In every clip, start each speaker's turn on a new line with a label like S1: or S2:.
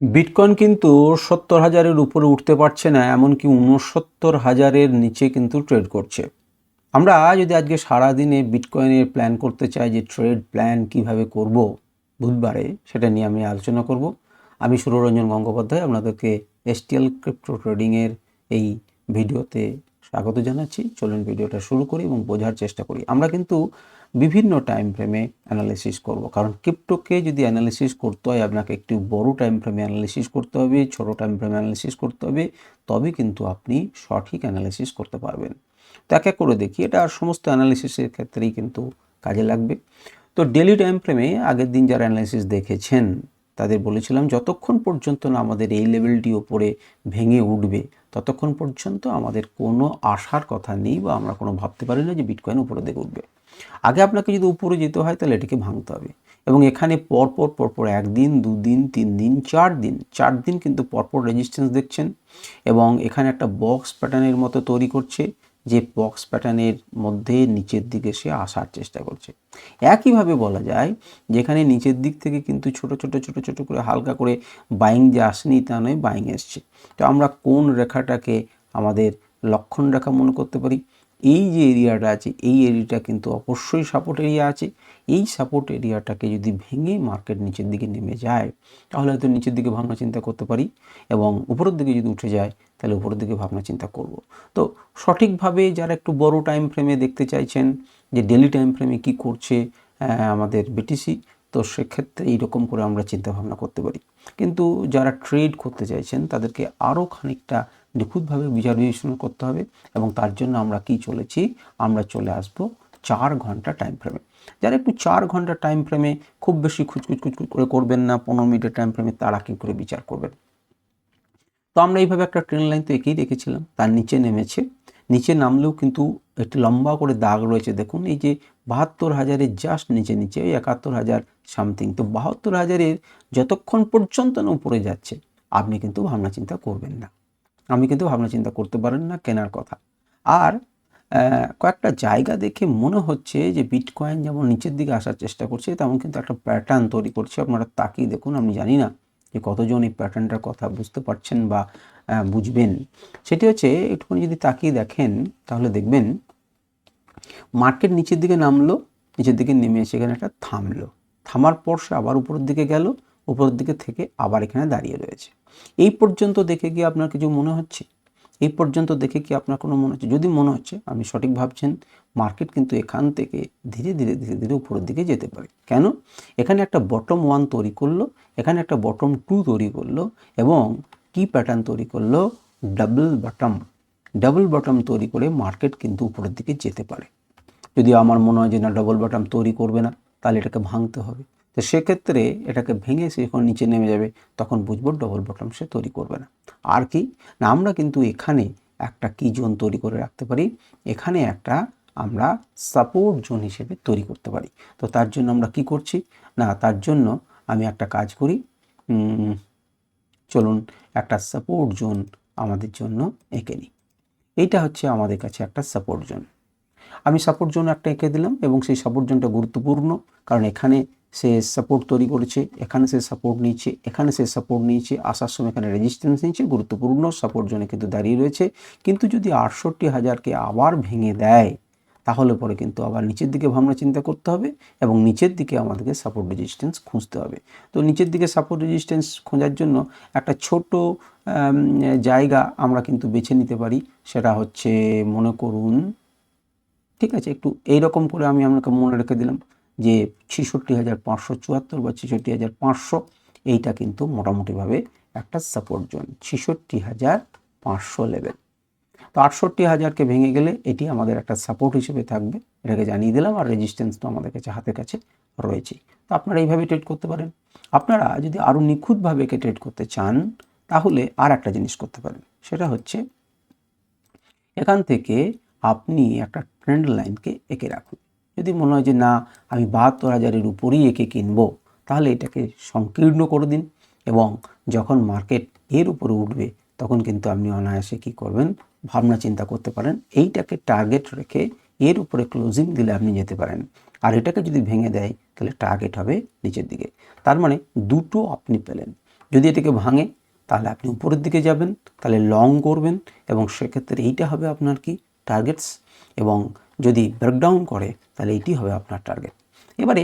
S1: Bitcoin কিন্তু সত্তর হাজারের উপরে উঠতে পারছে না, এমনকি উনসত্তর হাজারের নিচে কিন্তু ট্রেড করছে। আমরা যদি আজকে সারাদিনে বিটকয়েনের প্ল্যান করতে চাই যে ট্রেড প্ল্যান কীভাবে করব বুধবারে, সেটা নিয়ে আমি আলোচনা করব। আমি সুররঞ্জন গঙ্গোপাধ্যায়, আপনাদেরকে এসটিএল ক্রিপ্টো ট্রেডিংয়ের এই ভিডিওতে স্বাগত জানাচ্ছি। চলুন ভিডিওটা শুরু করি এবং বোঝার চেষ্টা করি। আমরা কিন্তু বিভিন্ন টাইম ফ্রেমে অ্যানালিসিস করব। কারণ ক্রিপ্টোকে যদি অ্যানালিসিস করতে হয়, আপনাকে একটু বড় টাইম ফ্রেমে অ্যানালিসিস করতে হবে, ছোট টাইম ফ্রেমে অ্যানালিসিস করতে হবে তবে কিন্তু আপনি সঠিক অ্যানালিসিস করতে পারবেন। তো এক এক করে দেখি, এটা সমস্ত অ্যানালিসিসের ক্ষেত্রেই কিন্তু কাজে লাগবে। তো ডেলি টাইম ফ্রেমে আগের দিন যারা অ্যানালিসিস দেখেছেন, তাদের বলেছিলাম, যতক্ষণ পর্যন্ত না আমাদের এই লেভেলটি ওপরে ভেঙে উঠবে, ততক্ষণ পর্যন্ত আমাদের কোনো আশার কথা নেই বা আমরা কোনো ভাবতে পারি না যে বিটকয়েন উপরে দিকে উঠবে। আগে আপনাকে যদি উপরে যেতে হয়, তাহলে এটিকে ভাঙতে হবে। এবং এখানে পরপর পরপর একদিন, দুদিন তিন দিন চার দিন চার দিন কিন্তু পরপর রেজিস্ট্যান্স দেখছেন। এবং এখানে একটা বক্স প্যাটার্নের মতো তৈরি করছে, যে বক্স প্যাটার্নের মধ্যে নিচের দিকে সে আসার চেষ্টা করছে। একইভাবে বলা যায় যেখানে নিচের দিক থেকে কিন্তু ছোট ছোট ছোট ছোট করে হালকা করে বাইং যে আসেনি তা নয় বাইং এসছে। তো আমরা কোন রেখাটাকে আমাদের লক্ষণ রেখা মনে করতে পারি? এই যে এরিয়াটা আছে, এই এরিয়াটা কিন্তু অবশ্যই সাপোর্ট এরিয়া আছে। এই সাপোর্ট এরিয়াটাকে যদি ভেঙে মার্কেট নিচের দিকে নেমে যায়, তাহলে হয়তো নিচের দিকে ভাবনা চিন্তা করতে পারি এবং উপরের দিকে যদি উঠে যায়, তাহলে উপরের দিকে ভাবনা চিন্তা করব। তো সঠিকভাবে যারা একটু বড় টাইম ফ্রেমে দেখতে চাইছেন যে ডেলি টাইম ফ্রেমে কী করছে আমাদের বিটিসি তো সেক্ষেত্রে এইরকম করে আমরা চিন্তা ভাবনা করতে পারি। কিন্তু যারা ট্রেড করতে চাইছেন, তাদেরকে আরও খানিকটা নিখুঁতভাবে বিচার বিবেচনা করতে হবে এবং তার জন্য আমরা কি চলেছি? আমরা চলে আসব চার ঘণ্টা টাইম ফ্রেমে যারা একটু চার ঘণ্টা টাইম ফ্রেমে খুব বেশি খুচকুচ খুচকুচ করে করবেন না, পনেরো মিনিটের টাইম ফ্রেমে তারা কী করে বিচার করবেন তো আমরা এইভাবে একটা ট্রেন লাইন তো এঁকেই রেখেছিলাম তার নিচে নেমেছে। নিচে নামলেও কিন্তু একটি লম্বা করে দাগ রয়েছে। দেখুন, এই যে বাহাত্তর হাজারের জাস্ট নিচে নিচে, ওই একাত্তর হাজার সামথিং তো বাহাত্তর হাজারের যতক্ষণ পর্যন্ত না উপরে যাচ্ছে, আপনি কিন্তু ভাবনা চিন্তা করবেন না। আপনি কিন্তু ভাবনা চিন্তা করতে পারেন না, কেনার কথা। আর কয়েকটা জায়গা দেখে মনে হচ্ছে যে বিটকয়েন যেমন নিচের দিকে আসার চেষ্টা করছে, তেমন কিন্তু একটা প্যাটার্ন তৈরি করছে। আপনারা তাকিয়ে দেখুন, আমি জানি না যে কতজন এই প্যাটার্নটার কথা বুঝতে পারছেন বা বুঝবেন। সেটি হচ্ছে, একটুখানি যদি তাকিয়ে দেখেন, তাহলে দেখবেন মার্কেট নিচের দিকে নামলো, নিচের দিকে নেমে এসে এখানে একটা থামলো। থামার পর সে আবার উপরের দিকে গেল উপরের দিকে থেকে আবার এখানে দাঁড়িয়ে রয়েছে। এই পর্যন্ত দেখে কি আপনার কিছু মনে হচ্ছে? এই পর্যন্ত দেখে কি আপনার কোনো মনে হচ্ছে? যদি মনে হচ্ছে, আপনি সঠিক ভাবছেন মার্কেট কিন্তু এখান থেকে ধীরে ধীরে ধীরে ধীরে উপরের দিকে যেতে পারে। কেন? এখানে একটা বটম ওয়ান তৈরি করল, এখানে একটা বটম টু তৈরি করল এবং কি প্যাটার্ন তৈরি করল ডাবল বটম ডাবল বটম তৈরি করে মার্কেট কিন্তু উপরের দিকে যেতে পারে। যদি আমার মনে হয় যে না ডাবল বটম তৈরি করবে না, তাহলে এটাকে ভাঙতে হবে। তো সেক্ষেত্রে এটাকে ভেঙে সে যখন নিচে নেমে যাবে, তখন বুঝব ডবল বটম সে তৈরি করবে না। আর কি? না, আমরা কিন্তু এখানে একটা কি জোন তৈরি করে রাখতে পারি? এখানে একটা আমরা সাপোর্ট জোন হিসেবে তৈরি করতে পারি। তো তার জন্য আমরা কি করছি? না, তার জন্য আমি একটা কাজ করি। চলুন একটা সাপোর্ট জোন আমাদের জন্য এঁকে নিই। এইটা হচ্ছে আমাদের কাছে একটা সাপোর্ট জোন আমি সাপোর্ট জোন একটা এঁকে দিলাম এবং সেই সাপোর্ট জোনটা গুরুত্বপূর্ণ, কারণ এখানে সে সাপোর্ট তৈরি করেছে, এখানে সে সাপোর্ট নিয়েছে, এখানে সে সাপোর্ট নিয়েছে, আসার সময় এখানে রেজিস্ট্যান্স নিয়েছে, গুরুত্বপূর্ণ সাপোর্ট জোনে কিন্তু দাঁড়িয়ে রয়েছে। কিন্তু যদি আটষট্টি হাজারকে আবার ভেঙে দেয়, তাহলে পরে কিন্তু আবার নিচের দিকে ভাবনা চিন্তা করতে হবে এবং নিচের দিকে আমাদেরকে সাপোর্ট রেজিস্ট্যান্স খুঁজতে হবে। তো নিচের দিকে সাপোর্ট রেজিস্ট্যান্স খোঁজার জন্য একটা ছোট জায়গা আমরা কিন্তু বেছে নিতে পারি। সেটা হচ্ছে মনে করুন, ঠিক আছে, একটু এইরকম করে আমি আপনাকে মনে রেখে দিলাম। যে ছেষট্টি হাজার পাঁচশো চুয়াত্তর বা ছেষট্টি হাজার পাঁচশো, এইটা কিন্তু মোটামুটিভাবে একটা সাপোর্ট জোন ছেষট্টি হাজার পাঁচশো লেভেল তো আটষট্টি হাজারকে ভেঙে গেলে এটি আমাদের একটা সাপোর্ট হিসেবে থাকবে। এটাকে জানিয়ে দিলাম আর রেজিস্ট্যান্স তো আমাদের কাছে হাতের কাছে রয়েছেই। তো আপনারা এইভাবে ট্রেড করতে পারেন। আপনারা যদি আরও নিখুঁতভাবে একে ট্রেড করতে চান, তাহলে আর একটা জিনিস করতে পারেন। সেটা হচ্ছে, এখান থেকে আপনি একটা ট্রেন্ড লাইনকে এঁকে রাখুন। যদি মনে হয় যে না, আমি বাহাত্তর হাজারের উপরেই একে কিনবো, তাহলে এটাকে সংকীর্ণ করে দিন এবং যখন মার্কেট এর উপরে উঠবে, তখন কিন্তু আপনি অনায়াসে কী করবেন? ভাবনা চিন্তা করতে পারেন, এইটাকে টার্গেট রেখে এর উপরে ক্লোজিং দিলে আপনি যেতে পারেন। আর এটাকে যদি ভেঙে দেয়, তাহলে টার্গেট হবে নিচের দিকে। তার মানে দুটো আপনি পেলেন। যদি এটাকে ভাঙে, তাহলে আপনি উপরের দিকে যাবেন, তাহলে লং করবেন এবং সেক্ষেত্রে এইটা হবে আপনার কি? টার্গেটস এবং যদি ব্রেকডাউন করে, তাহলে এইটি হবে আপনার টার্গেট এবারে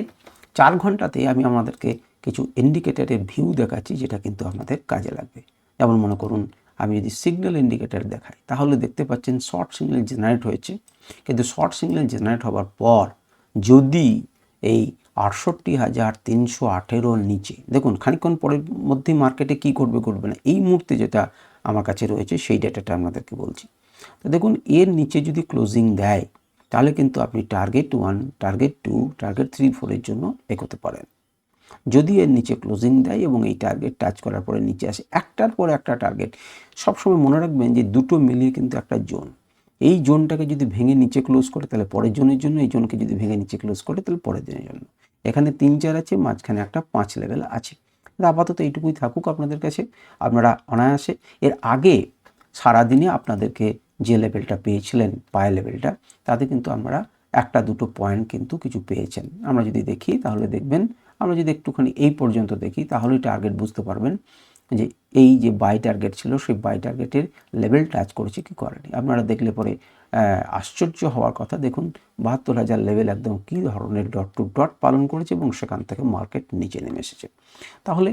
S1: চার ঘন্টাতে আমি আমাদেরকে কিছু ইন্ডিকেটারের ভিউ দেখাচ্ছি, যেটা কিন্তু আপনাদের কাজে লাগবে। যেমন মনে করুন, আমি যদি সিগন্যাল ইন্ডিকেটার দেখাই, তাহলে দেখতে পাচ্ছেন শর্ট সিগন্যাল জেনারেট হয়েছে। কিন্তু শর্ট সিগন্যাল জেনারেট হওয়ার পর যদি এই আটষট্টি হাজার তিনশো আঠেরোর নিচে, দেখুন খানিকক্ষণ পরের মধ্যেই মার্কেটে কি করবে করবে না। এই মুহূর্তে যেটা আমার কাছে রয়েছে, সেই ডেটাটা আপনাদেরকে বলছি। তো দেখুন, এর নিচে যদি ক্লোজিং দেয় তাহলে কিন্তু আপনি target one target two target three ফোরের জন্য এগোতে পারেন। যদি এর নিচে ক্লোজিং দেয় এবং এই টার্গেট টাচ করার পরে নিচে আসে, একটার পর একটা টার্গেট সবসময় মনে রাখবেন যে দুটো মিলিয়ে কিন্তু একটা জোন এই জোনটাকে যদি ভেঙে নিচে ক্লোজ করে, তাহলে পরের জনের জন্য, এই জোনকে যদি ভেঙে নিচে ক্লোজ করে, তাহলে পরের জনের জন্য। এখানে তিন চার আছে, মাঝখানে একটা পাঁচ লেভেল আছে। আপাতত এইটুকুই থাকুক আপনাদের কাছে। আপনারা অনায়াসে, এর আগে সারাদিনে আপনাদেরকে যে লেভেলটা পেয়েছিলেন, পায়ের লেভেলটা তাতে কিন্তু আমরা একটা দুটো পয়েন্ট কিন্তু কিছু পেয়েছেন। আমরা যদি দেখি, তাহলে দেখবেন, আমরা যদি একটুখানি এই পর্যন্ত দেখি, তাহলেই টার্গেট বুঝতে পারবেন যে এই যে বাই টার্গেট ছিল, সেই বাই টার্গেটের লেভেল টাচ করেছে কি করেনি। আপনারা দেখলে পরে আশ্চর্য হওয়ার কথা, দেখুন, বাহাত্তর হাজার লেভেল একদম কী ধরনের ডট টু ডট পালন করেছে এবং সেখান থেকে মার্কেট নিচে নেমে এসেছে। তাহলে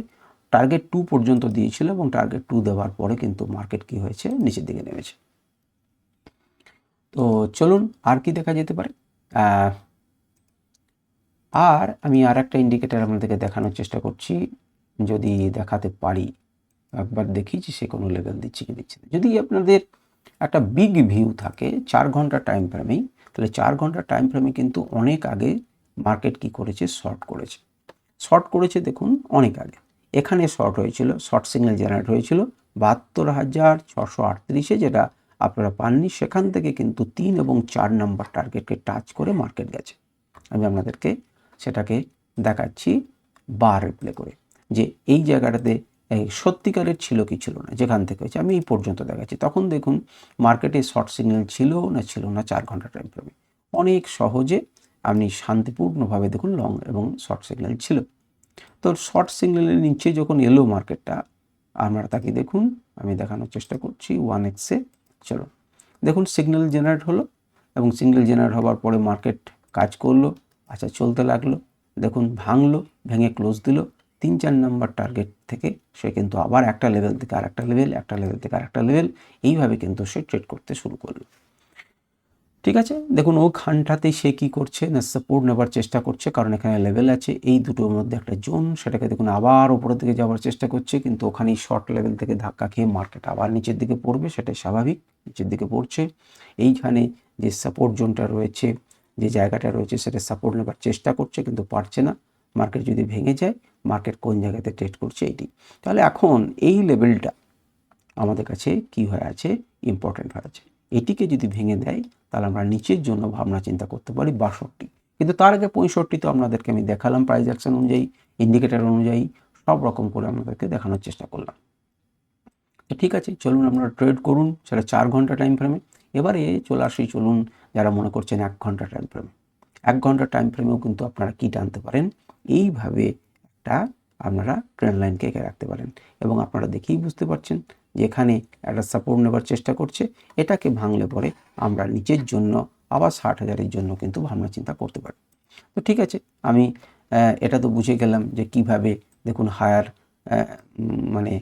S1: টার্গেট টু পর্যন্ত দিয়েছিল এবং টার্গেট টু দেওয়ার পরে কিন্তু মার্কেট কি হয়েছে? নিচের দিকে নেমেছে। তো চলুন আর কি দেখা যেতে পারে? আর আমি আর একটা ইন্ডিকেটার আপনাদেরকে দেখানোর চেষ্টা করছি। যদি দেখাতে পারি, একবার দেখি যে সে কোনো লেভেল দিচ্ছে কি দিচ্ছে যদি আপনাদের একটা বিগ ভিউ থাকে, চার ঘণ্টা টাইম ফ্রেমেই তাহলে চার ঘণ্টা টাইম ফ্রেমে কিন্তু অনেক আগে মার্কেট কি করেছে? শর্ট করেছে। শর্ট করেছে দেখুন, অনেক আগে। এখানে শর্ট হয়েছিল শর্ট সিগন্যাল জেনারেট হয়েছিল, বাহাত্তর হাজার ছশো আটত্রিশে যেটা আপনারা পাননি, সেখান থেকে কিন্তু তিন এবং চার নাম্বার টার্গেটকে টাচ করে মার্কেট গেছে। আমি আপনাদেরকে সেটাকে দেখাচ্ছি বার রিপ্লে করে, যে এই জায়গাটাতে সত্যিকারের ছিল কি ছিল না, যেখান থেকে হয়েছে, আমি এই পর্যন্ত দেখাচ্ছি। তখন দেখুন মার্কেটে শর্ট সিগন্যাল ছিল না ছিল না, চার ঘণ্টা টাইম ফ্রেমে অনেক সহজে আপনি শান্তিপূর্ণভাবে দেখুন লং এবং শর্ট সিগন্যাল ছিল। তো শর্ট সিগন্যালের নিচে যখন এলো মার্কেটটা আপনারা তাকে দেখুন, আমি দেখানোর চেষ্টা করছি ওয়ান এক্সে চলো। দেখুন সিগন্যাল জেনারেট হলো এবং সিগন্যাল জেনারেট হওয়ার পরে মার্কেট কাজ করল আচ্ছা চলতে লাগল, দেখুন ভাঙলো, ভেঙে ক্লোজ দিল, তিন চার নাম্বার টার্গেট থেকে সে কিন্তু আবার একটা লেভেল থেকে আর একটা লেভেল একটা লেভেল থেকে আর একটা লেভেল এইভাবে কিন্তু সে ট্রেড করতে শুরু করল। ঠিক আছে? দেখুন, ও খানটাতেই সে কী করছে? না সাপোর্ট নেবার চেষ্টা করছে, কারণ এখানে লেভেল আছে। এই দুটোর মধ্যে একটা জোন, সেটাকে দেখুন আবার ওপরের দিকে যাওয়ার চেষ্টা করছে, কিন্তু ওখানেই শর্ট লেভেল থেকে ধাক্কা খেয়ে মার্কেট আবার নিচের দিকে পড়বে, সেটাই স্বাভাবিক। নিচের দিকে পড়ছে। এইখানে যে সাপোর্ট জোনটা রয়েছে, যে জায়গাটা রয়েছে, সেটা সাপোর্ট নেবার চেষ্টা করছে, কিন্তু পারছে না। মার্কেট যদি ভেঙে যায় মার্কেট কোন জায়গাতে ট্রেড করছে এটি তাহলে এখন এই লেভেলটা আমাদের কাছে কি হয়ে আছে? ইম্পর্টেন্ট হয়ে আছে। এটিকে যদি ভেঙে দেয়, তাহলে আমরা নিচের জন্য ভাবনা চিন্তা করতে পারি বাষট্টি। কিন্তু তার আগে পঁয়ষট্টি তো আপনাদেরকে আমি দেখালাম প্রাইস অ্যাকশন অনুযায়ী ইন্ডিকেটার অনুযায়ী, সব রকম করে আপনাদেরকে দেখানোর চেষ্টা করলাম। তো ঠিক আছে, চলুন আপনারা ট্রেড করুন, সেটা চার ঘণ্টা টাইম ফ্রেমে এবারে চলে আসি, চলুন যারা মনে করছেন এক ঘণ্টা টাইম ফ্রেমে এক ঘণ্টা টাইম ফ্রেমেও কিন্তু আপনারা কী টানতে পারেন। এইভাবে একটা আপনারা ট্রেন লাইনকে এঁকে রাখতে পারেন। এবং আপনারা দেখেই বুঝতে পারছেন যে এখানে একটা সাপোর্ট নেবার চেষ্টা করছে, এটাকে ভাঙলে পরে আমরা নিচের জন্য আবার ষাট হাজারের জন্য কিন্তু ভাবনা চিন্তা করতে পারি। তো ঠিক আছে, আমি এটা তো বুঝে গেলাম যে কীভাবে দেখুন হায়ার মানে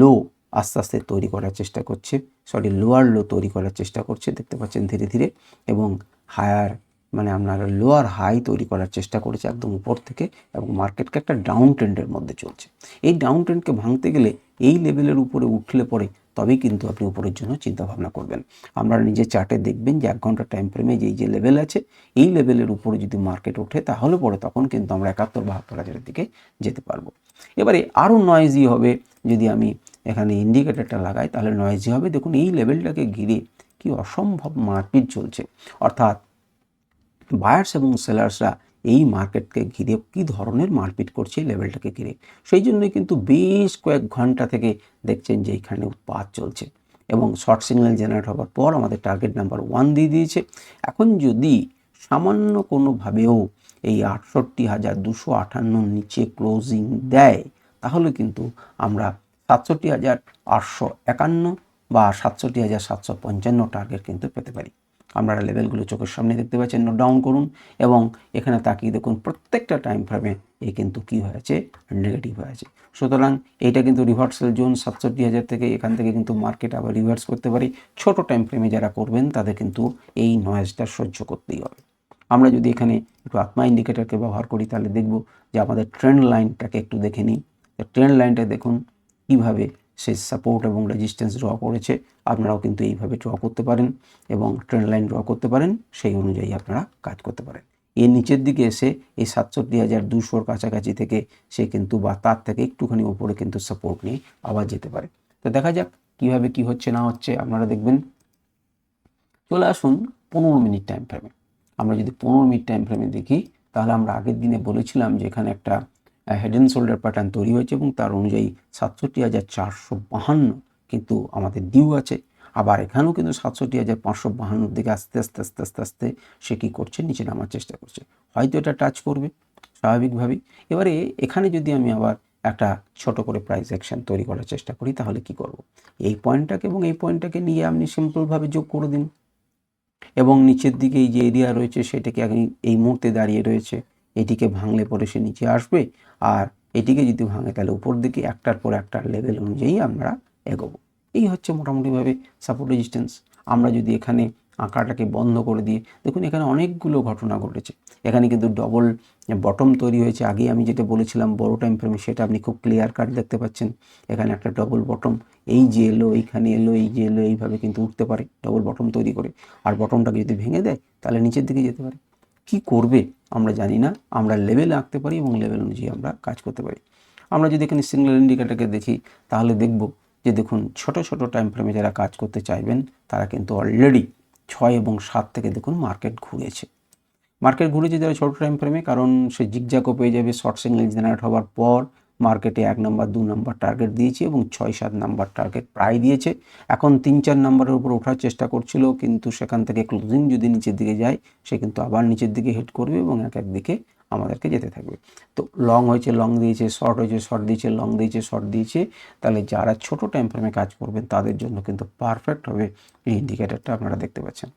S1: লো আস্তে আস্তে তৈরি করার চেষ্টা করছে সরি লোয়ার লো তৈরি করার চেষ্টা করছে, দেখতে পাচ্ছেন ধীরে ধীরে, এবং হায়ার মানে আপনার লোয়ার হাই তৈরি করার চেষ্টা করেছে একদম উপর থেকে এবং মার্কেটকে একটা ডাউন ট্রেন্ডের মধ্যে চলছে। এই ডাউন ট্রেন্ডকে ভাঙতে গেলে এই লেভেলের উপরে উঠলে পরে তবেই কিন্তু আপনি উপরের জন্য চিন্তা ভাবনা করবেন। আপনারা নিজের চার্টে দেখবেন যে এক ঘণ্টা টাইম ফ্রেমে যে যে লেভেল আছে, এই লেভেলের উপরে যদি মার্কেট ওঠে তাহলে পরে তখন কিন্তু আমরা একাত্তর বাহাত্তর হাজারের দিকে যেতে পারব। এবারে আরও নয়েজি হবে যদি আমি এখানে ইন্ডিকেটারটা লাগাই তাহলে নয়েজি হবে। দেখুন এই লেভেলটাকে ঘিরে কি অসম্ভব মারপিট চলছে। অর্থাৎ বায়ার্স এবং সেলার্সরা এই মার্কেটকে ঘিরে কী ধরনের মারপিট করছে লেভেলটাকে ঘিরে? সেই জন্যই কিন্তু বেশ কয়েক ঘণ্টা থেকে দেখছেন যে এইখানে উৎপাত চলছে এবং শর্ট সিগন্যাল জেনারেট হওয়ার পর আমাদের টার্গেট নাম্বার ওয়ান দিয়ে দিয়েছে। এখন যদি সামান্য কোনোভাবেও এই আটষট্টি হাজার দুশো আটান্ন নিচে ক্লোজিং দেয়, তাহলে কিন্তু আমরা সাতষট্টি হাজার আটশো একান্ন বা সাতষট্টি হাজার সাতশো পঞ্চান্ন টার্গেট কিন্তু পেতে পারি। আপনারা লেভেলগুলো চোখের সামনে দেখতে পাচ্ছেন নোট ডাউন করুন এবং এখানে তাকিয়ে দেখুন প্রত্যেকটা টাইম ফ্রেমে এ কিন্তু কী হয়েছে? নেগেটিভ হয়েছে। সুতরাং এইটা কিন্তু রিভার্সাল জোন সাতষট্টি হাজার থেকে এখান থেকে কিন্তু মার্কেট আবার রিভার্স করতে পারি। ছোট টাইম ফ্রেমে যারা করবেন, তাদের কিন্তু এই নয়েজটা সহ্য করতেই হবে। আমরা যদি এখানে একটু আত্মা ইন্ডিকেটরকে ব্যবহার করি, তাহলে দেখব যে আমাদের ট্রেন্ড লাইনটাকে একটু দেখে নিই। ট্রেন্ড লাইনটা দেখুন কীভাবে সে সাপোর্ট এবং রেজিস্ট্যান্স ড্র করেছে, আপনারাও কিন্তু এইভাবে ড্র করতে পারেন এবং ট্রেন লাইন ড্র করতে পারেন, সেই অনুযায়ী আপনারা কাজ করতে পারেন। এর নিচের দিকে এসে এই সাতষট্টি হাজার দুশোর কাছাকাছি থেকে সে কিন্তু বা তার থেকে একটুখানি উপরে কিন্তু সাপোর্ট নিয়ে আবার যেতে পারে। তো দেখা যাক কীভাবে কি হচ্ছে না হচ্ছে, আপনারা দেখবেন। চলে আসুন পনেরো মিনিট টাইম ফ্রেমে আমরা যদি পনেরো মিনিট টাইম ফ্রেমে দেখি, তাহলে আমরা আগের দিনে বলেছিলাম যে এখানে একটা হেড অ্যান্ড শোল্ডার প্যাটার্ন তৈরি হয়েছে এবং তার অনুযায়ী সাতষট্টি হাজার চারশো বাহান্ন কিন্তু আমাদের ডিউ আছে। আবার এখানেও কিন্তু সাতষট্টি হাজার পাঁচশো বাহান্নর দিকে আস্তে আস্তে আস্তে আস্তে আস্তে সে কী করছে? নিচে নামার চেষ্টা করছে। হয়তো এটা টাচ করবে, স্বাভাবিকভাবেই। এবারে এখানে যদি আমি আবার একটা ছোট করে প্রাইস অ্যাকশন তৈরি করার চেষ্টা করি, তাহলে কি করব। এই পয়েন্টটাকে এবং এই পয়েন্টটাকে নিয়ে আপনি সিম্পলভাবে যোগ করে দিন। এবং নিচের দিকে এই যে এরিয়া রয়েছে, সেটাকে এই মুহূর্তে দাঁড়িয়ে রয়েছে। এটিকে ভাঙলে পরে সে নিচে আসবে। আর এটিকে যদি ভাঙে, তাহলে উপর দিকে একটার পর একটা লেভেল অনুযায়ী আমরা এগোবো। এই হচ্ছে মোটামুটিভাবে সাপোর্ট রেজিস্ট্যান্স আমরা যদি এখানে আঁকাটাকে বন্ধ করে দিয়ে দেখুন এখানে অনেকগুলো ঘটনা ঘটেছে। এখানে কিন্তু ডবল বটম তৈরি হয়েছে। আগে আমি যেটা বলেছিলাম, বড় টাইম ফ্রেমে সেটা আপনি খুব ক্লিয়ার কাট দেখতে পাচ্ছেন। এখানে একটা ডবল বটম এই যে এলো, এইখানে এলো, এই যে এলো, এইভাবে কিন্তু উঠতে পারে ডবল বটম তৈরি করে। আর বটমটাকে যদি ভেঙে দেয়, তাহলে নিচের দিকে যেতে পারে। কি করবে আমরা জানি না। আমরা লেভেল আঁকতে পারি এবং লেভেল অনুযায়ী আমরা কাজ করতে পারি। আমরা যদি এখানে সিঙ্গেল ইন্ডিকেটারকে দেখি, তাহলে দেখব যে দেখুন, ছোট ছোট টাইম ফ্রেমে যারা কাজ করতে চাইবেন, তারা কিন্তু অলরেডি ছয় এবং সাত থেকে দেখুন মার্কেট ঘুরেছে। মার্কেট ঘুরেছে যারা ছোট টাইম ফ্রেমে কারণ সে জিগজাকও পেয়ে যাবে শর্ট সিগন্যাল জেনারেট হওয়ার পর মার্কেটে এক নম্বর, দু নম্বর টার্গেট দিয়েছে এবং ছয়, সাত নম্বর টার্গেট প্রায় দিয়েছে। এখন তিন, চার নম্বরের উপর ওঠার চেষ্টা করছিল, কিন্তু সেখান থেকে ক্লোজিং যদি নিচের দিকে যায়, সে কিন্তু আবার নিচের দিকে হিট করবে এবং এক এক দিকে আমাদেরকে যেতে থাকবে। তো লং হয়েছে লং দিয়েছে শর্ট হয়েছে শর্ট দিয়েছে লং দিয়েছে শর্ট দিয়েছে। তাহলে যারা ছোট টাইম ফ্রেমে কাজ করবেন, তাদের জন্য কিন্তু পারফেক্ট হবে এই ইন্ডিকেটারটা আপনারা দেখতে পাচ্ছেন।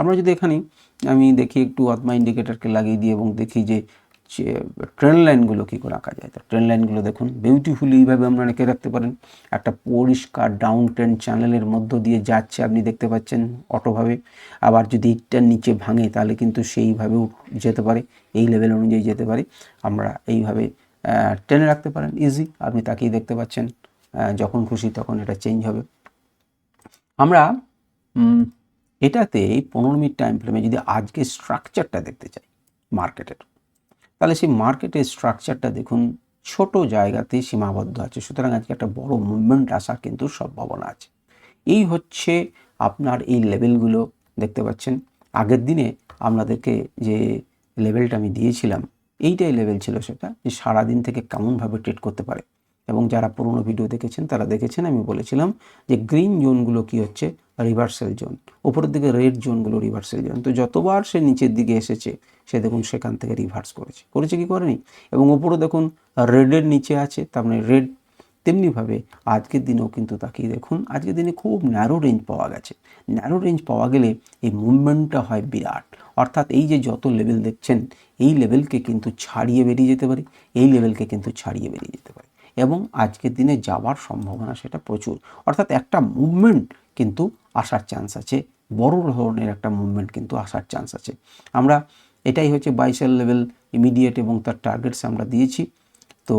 S1: আমরা যদি এখানে আমি দেখি, একটু আত্মা ইন্ডিকেটারকে লাগিয়ে দিই এবং দেখি যে ট্রেন লাইনগুলো কী করে আঁকা যায়? তো ট্রেন লাইনগুলো দেখুন বিউটিফুলি এইভাবে আপনারা এঁকে রাখতে পারেন। একটা পরিষ্কার ডাউন ট্রেন চ্যানেলের মধ্য দিয়ে যাচ্ছে আপনি দেখতে পাচ্ছেন অটোভাবে। আবার যদি ইটটার নিচে ভাঙে, তাহলে কিন্তু সেইভাবেও যেতে পারে, এই লেভেল অনুযায়ী যেতে পারে। আমরা এইভাবে টেনে রাখতে পারেন ইজি আপনি তাকেই দেখতে পাচ্ছেন যখন খুশি তখন এটা চেঞ্জ হবে। আমরা এটাতে পনেরো মিনিট টাইম ফ্রেমে যদি আজকে স্ট্রাকচারটা দেখতে চাই মার্কেটের তাহলে সেই মার্কেটের স্ট্রাকচারটা দেখুন, ছোট জায়গাতে সীমাবদ্ধ আছে। সুতরাং আজকে একটা বড় মুভমেন্ট আসার কিন্তু সম্ভাবনা আছে। এই হচ্ছে আপনার এই লেভেলগুলো দেখতে পাচ্ছেন। আগের দিনে আপনাদেরকে যে লেভেলটা আমি দিয়েছিলাম, এইটাই লেভেল ছিল সেটা যে সারাদিন থেকে কেমনভাবে ট্রেড করতে পারে। এবং যারা পুরনো ভিডিও দেখেছেন, তারা দেখেছেন আমি বলেছিলাম যে গ্রিন জোনগুলো কি হচ্ছে? Reversal zone. উপরের দিকে রেড জোনগুলো রিভার্সাল জোন। তো যতবার সে নিচের দিকে এসেছে, সে দেখুন সেখান থেকে রিভার্স করেছে। করেছে কি করেনি? এবং উপরে দেখুন রেডের নিচে আছে, তার মানে রেড তেমনিভাবে আজকের দিনেও কিন্তু তাকিয়ে দেখুন, আজকের দিনে খুব ন্যারো রেঞ্জ পাওয়া গেছে। ন্যারো রেঞ্জ পাওয়া গেলে এই মুভমেন্টটা হয় বিরাট। অর্থাৎ এই যে যত লেভেল দেখছেন, এই লেভেলকে কিন্তু ছাড়িয়ে বেরিয়ে যেতে পারে, এই লেভেলকে কিন্তু ছাড়িয়ে বেরিয়ে যেতে পারে। এবং আজকের দিনে যাওয়ার সম্ভাবনা সেটা প্রচুর। অর্থাৎ একটা মুভমেন্ট কিন্তু আসার চান্স আছে। বড় ধরনের একটা মুভমেন্ট কিন্তু আসার চান্স আছে। আমরা এটাই হচ্ছে বাইশের লেভেল ইমিডিয়েট এবং তার টার্গেটস আমরা দিয়েছি। তো,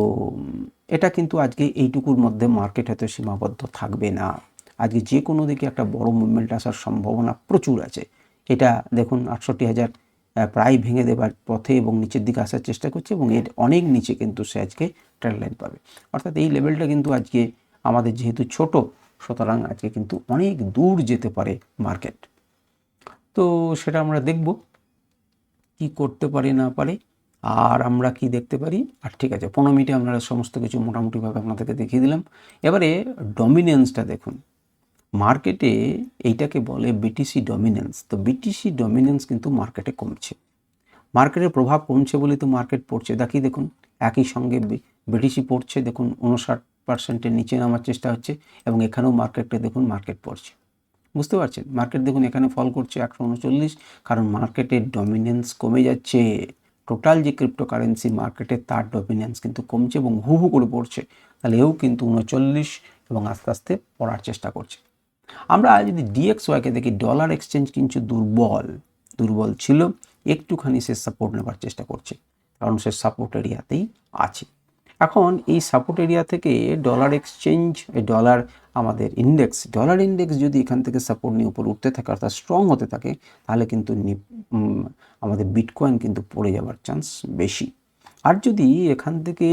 S1: এটা কিন্তু আজকে এইটুকুর মধ্যে মার্কেট হয়তো সীমাবদ্ধ থাকবে না। আজকে যে কোনো দিকে একটা বড় মুভমেন্ট আসার সম্ভাবনা প্রচুর আছে। এটা দেখুন আটষট্টি হাজার প্রায় ভেঙে দেবার পথে এবং নিচের দিকে আসার চেষ্টা করছে এবং এর অনেক নিচে কিন্তু সে আজকে ট্রেন লাইন পাবে। অর্থাৎ এই লেভেলটা কিন্তু আজকে আমাদের যেহেতু ছোট, সুতরাং আজকে কিন্তু অনেক দূর যেতে পারে মার্কেট তো সেটা আমরা দেখব কি করতে পারে, না পারে, আর আমরা কি দেখতে পারি? আর ঠিক আছে, পনেরো মিনিটে আপনারা সমস্ত কিছু মোটামুটিভাবে আপনাদেরকে দেখিয়ে দিলাম। এবারে ডমিনেন্সটা দেখুন। মার্কেটে এইটাকে বলে বিটিসি ডমিনেন্স তো বিটিসি ডমিনেন্স কিন্তু মার্কেটে কমছে। মার্কেটের প্রভাব কমছে বলে তো মার্কেট পড়ছে। দেখি দেখুন, একই সঙ্গে বিটিসি পড়ছে। দেখুন উনষাট পার্সেন্টের নিচে নামার চেষ্টা হচ্ছে এবং এখানেও মার্কেটে দেখুন মার্কেট পড়ছে। বুঝতে পারছেন? মার্কেট দেখুন, এখানে ফল করছে একশো উনচল্লিশ, কারণ মার্কেটের ডমিনেন্স কমে যাচ্ছে। টোটাল যে ক্রিপ্টোকারেন্সি মার্কেটে তার ডমিনেন্স কিন্তু কমছে এবং হু হু করে পড়ছে। তাহলে এও কিন্তু উনচল্লিশ এবং আস্তে আস্তে পড়ার চেষ্টা করছে। আমরা যদি ডিএক্স ওয়াইকে দেখি ডলার এক্সচেঞ্জ কিন্তু দুর্বল দুর্বল ছিল, একটুখানি সে সাপোর্ট নেবার চেষ্টা করছে, কারণ সে সাপোর্ট এরিয়াতেই আছে। এখন এই সাপোর্ট এরিয়া থেকে ডলার এক্সচেঞ্জ ডলার আমাদের ইন্ডেক্স ডলার ইন্ডেক্স যদি এখান থেকে সাপোর্ট নিয়ে উপর উঠতে থাকে, অর্থাৎ স্ট্রং হতে থাকে, তাহলে কিন্তু আমাদের বিটকয়েন কিন্তু পড়ে যাওয়ার চান্স বেশি। আর যদি এখান থেকে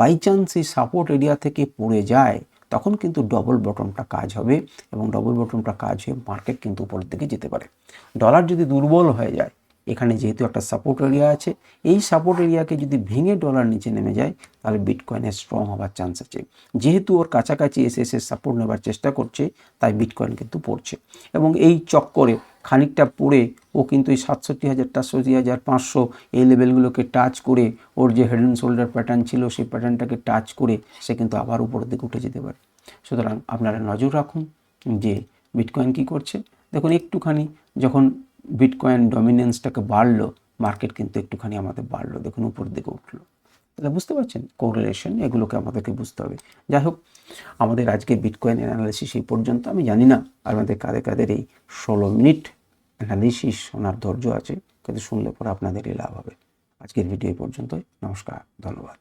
S1: বাই চান্স এই সাপোর্ট এরিয়া থেকে পড়ে যায় তখন কিন্তু ডবল বটমটা কাজ হবে এবং ডবল বটমটা কাজ হয়ে মার্কেট কিন্তু উপরের দিকে যেতে পারে। ডলার যদি দুর্বল হয়ে যায় এখানে যেহেতু একটা সাপোর্ট এরিয়া আছে, এই সাপোর্ট এরিয়াকে যদি ভেঙে ডলার নিচে নেমে যায়, তাহলে বিটকয়েনের স্ট্রং হওয়ার চান্স আছে। যেহেতু ওর কাছাকাছি এসে এসে সাপোর্ট নেবার চেষ্টা করছে, তাই বিটকয়েন কিন্তু পড়ছে। এবং এই চক্করে খানিকটা পড়ে ও কিন্তু এই সাতষট্টি হাজার টাষট্টি হাজার, পাঁচশো এই লেভেলগুলোকে টাচ করে, ওর যে হেড অ্যান্ড শোল্ডার প্যাটার্ন ছিল, সেই প্যাটার্নটাকে টাচ করে সে কিন্তু আবার উপরের দিকে উঠে যেতে পারে। সুতরাং আপনারা নজর রাখুন যে বিটকয়েন কী করছে। দেখুন একটুখানি যখন বিটকয়েন ডমিনেন্সটাকে বাড়লো মার্কেট কিন্তু একটুখানি আমাদের বাড়লো, দেখুন উপরের দিকে উঠল। তাহলে বুঝতে পারছেন? কোরিলেশন এগুলোকে আমাদেরকে বুঝতে হবে। যাই হোক, আমাদের আজকে বিটকয়েন অ্যানালিসিস এই পর্যন্ত। আমি জানি না আমাদের কাদের কাদের এই ষোলো মিনিট অ্যানালিসিস শোনার ধৈর্য আছে, কিন্তু শুনলে পরে আপনাদেরই লাভ হবে। আজকের ভিডিও এই পর্যন্তই। নমস্কার, ধন্যবাদ।